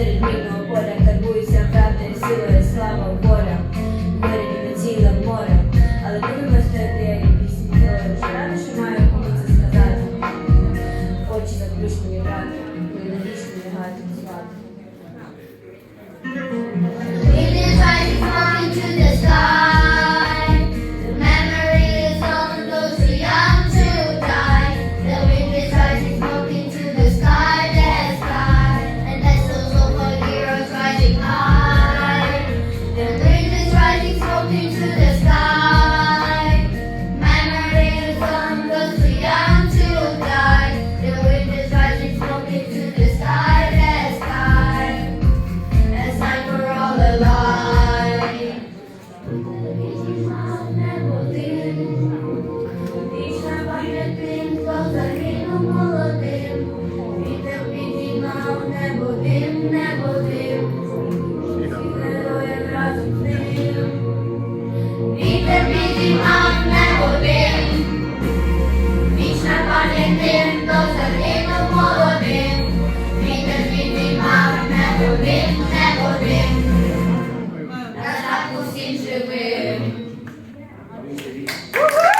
del reino por acá. день тим, до загинув молодим, вітер підіймав не один, не один. На так усім живим.